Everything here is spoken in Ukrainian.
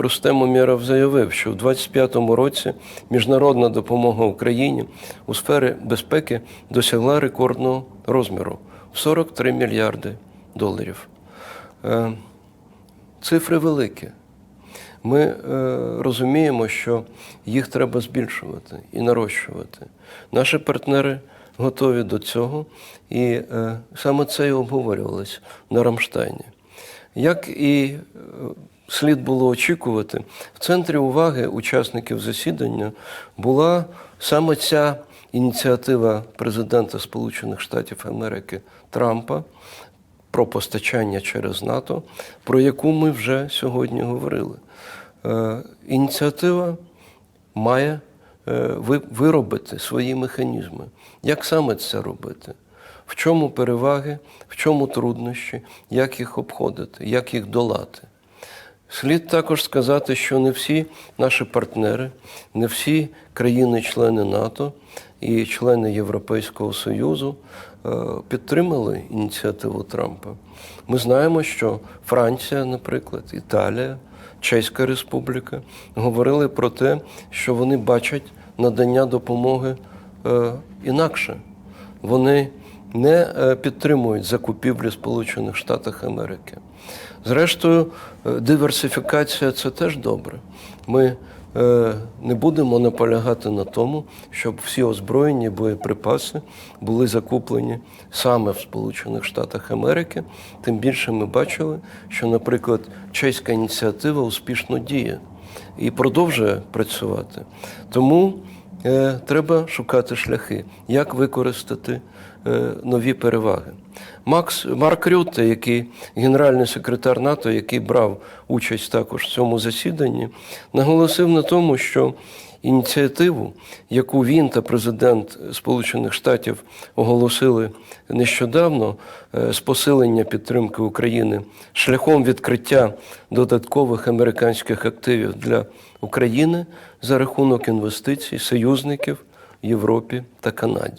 Рустем Умєров заявив, що в 2025 році міжнародна допомога Україні у сфері безпеки досягла рекордного розміру в 43 мільярди доларів. Е, Цифри великі. Ми е, розуміємо, що їх треба збільшувати і нарощувати. Наші партнери готові до цього, і е, саме це і обговорювалось на Рамштайні. Як і е, слід було очікувати, в центрі уваги учасників засідання була саме ця ініціатива президента Сполучених Штатів Америки Трампа про постачання через НАТО, про яку ми вже сьогодні говорили. Е, Ініціатива має е, виробити свої механізми. Як саме це робити? В чому переваги, в чому труднощі, як їх обходити, як їх долати? Слід також сказати, що не всі наші партнери, не всі країни-члени НАТО і члени Європейського Союзу е, підтримали ініціативу Трампа. Ми знаємо, що Франція, наприклад, Італія, Чеська Республіка говорили про те, що вони бачать надання допомоги е, інакше. Вони не е, підтримують закупівлі Сполучених Штатів Америки. Зрештою, е, диверсифікація це теж добре. Ми е, не будемо наполягати на тому, щоб всі озброєні боєприпаси були закуплені саме в Сполучених Штатах Америки. Тим більше ми бачили, що, наприклад, чеська ініціатива успішно діє і продовжує працювати. Тому треба шукати шляхи, як використати е, нові переваги. Макс Марк Рютте, який генеральний секретар НАТО, який брав участь також в цьому засіданні, наголосив на тому, що ініціативу, яку він та президент Сполучених Штатів оголосили нещодавно е, з посилення підтримки України шляхом відкриття додаткових американських активів для України за рахунок інвестицій союзників в Європі та Канаді.